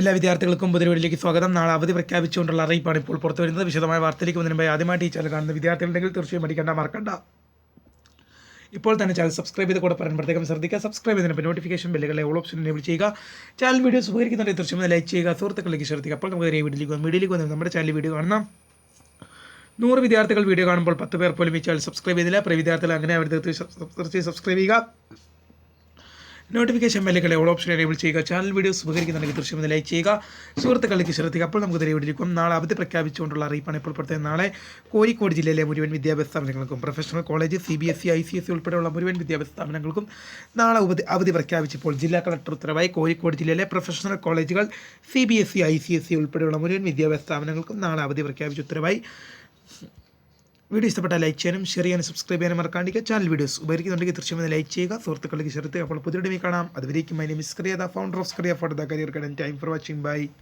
എല്ലാ വിദ്യാർത്ഥികൾക്കും പുതിയ സ്വാഗതം. നാളെ അവധി പ്രഖ്യാപിച്ചുകൊണ്ടുള്ള അറിയിപ്പാണ് ഇപ്പോൾ പുറത്തു വരുന്നത് വിശദമായ വാർത്തയിലേക്ക് മുമ്പ് ആദ്യമായിട്ട് ഈ ചാനൽ കാണുന്ന വിദ്യാർത്ഥികളുണ്ടെങ്കിൽ തീർച്ചയായും പഠിക്കേണ്ട മറക്കണ്ട. ഇപ്പോൾ തന്നെ ചാനൽ സബ്സ്ക്രൈബ് ചെയ്ത് കൂടെ പറയാൻ പ്രത്യേകം ശ്രദ്ധിക്കുക. സബ്സ്ക്രൈബ് ചെയ്തതിന് നോട്ടിഫിക്കേഷൻ ബില്ലുകളെ ഓൾ ഓപ്ഷൻ എനേബിൾ ചെയ്യുക. ചാനൽ വീഡിയോ ഉപകരിക്കുന്നുണ്ടെങ്കിൽ തീർച്ചയായും ലൈക്ക് ചെയ്യുക. സുഹൃത്തുക്കളിലേക്ക് ശ്രദ്ധിക്കുക അപ്പോൾ നമുക്ക് വീഡിയോയിലേക്ക് വന്നു വീഡിയോയിലേക്ക് വന്നു നമ്മുടെ ചാനൽ വീഡിയോ കാണണം നൂറ് വിദ്യാർത്ഥികൾ വീഡിയോ കാണുമ്പോൾ പത്ത് പേർ പോലും ഈ ചാനൽ സബ്സ്ക്രൈബ് ചെയ്തില്ല പ്രിയ വിദ്യാർത്ഥികൾ അങ്ങനെ അവർ തീർച്ചയായും സബ്സ്ക്രൈബ് ചെയ്യുക. നോട്ടിഫിക്കേഷൻ ബെല്ലുകളെ ഓൾ ഓപ്ഷൻ എനേബിൾ ചെയ്യുക. ചാനൽ വീഡിയോസ് ഉപകരിക്കുന്നുണ്ടെങ്കിൽ തീർച്ചയായും ലൈക്ക് ചെയ്യുക. സുഹൃത്തുക്കളിലേക്ക് ശ്രദ്ധിക്കുക. അപ്പോൾ നമുക്ക് തെളിവിടിരിക്കും നാളെ അവധി പ്രഖ്യാപിച്ചുകൊണ്ടുള്ള അറിയിപ്പാണ് ഇപ്പോൾ പുറത്തെ നാളെ കോഴിക്കോട് ജില്ലയിലെ മുഴുവൻ വിദ്യാഭ്യാസ സ്ഥാപനങ്ങൾക്കും professional college C B S C I C S ഉൾപ്പെടെയുള്ള മുഴുവൻ വിദ്യാഭ്യാസ സ്ഥാപനങ്ങൾക്കും നാളെ അവധി അവധി പ്രഖ്യാപിച്ചപ്പോൾ ജില്ലാ കളക്ടർ ഉത്തരവായി. കോഴിക്കോട് ജില്ലയിലെ പ്രൊഫഷണൽ കോളേജുകൾ C B S C I C S C ഉൾപ്പെടെയുള്ള മുഴുവൻ വിദ്യാഭ്യാസ സ്ഥാപനങ്ങൾക്കും നാളെ അവധി പ്രഖ്യാപിച്ച ഉത്തരവായി. വീഡിയോ ഇഷ്ടപ്പെട്ടാൽ ലൈക്ക് ചെയ്യാനും ഷെയർ ചെയ്യാനും സബ്സ്ക്രൈബ് ചെയ്യാനും മറക്കാണ്ടിരിക്കുക ചാനൽ വീഡിയോസ് ഉപയോഗിക്കുന്നുണ്ടെങ്കിൽ തീർച്ചയായും ലൈക്ക് ചെയ്യുക. സുഹൃത്തുക്കളിലേക്ക് ഷെയർ അപ്പോൾ പുതിയ കാണാം. അതുവരേക്കും. My name is Kariya the founder of Kariya for the career കടൻ time for watching by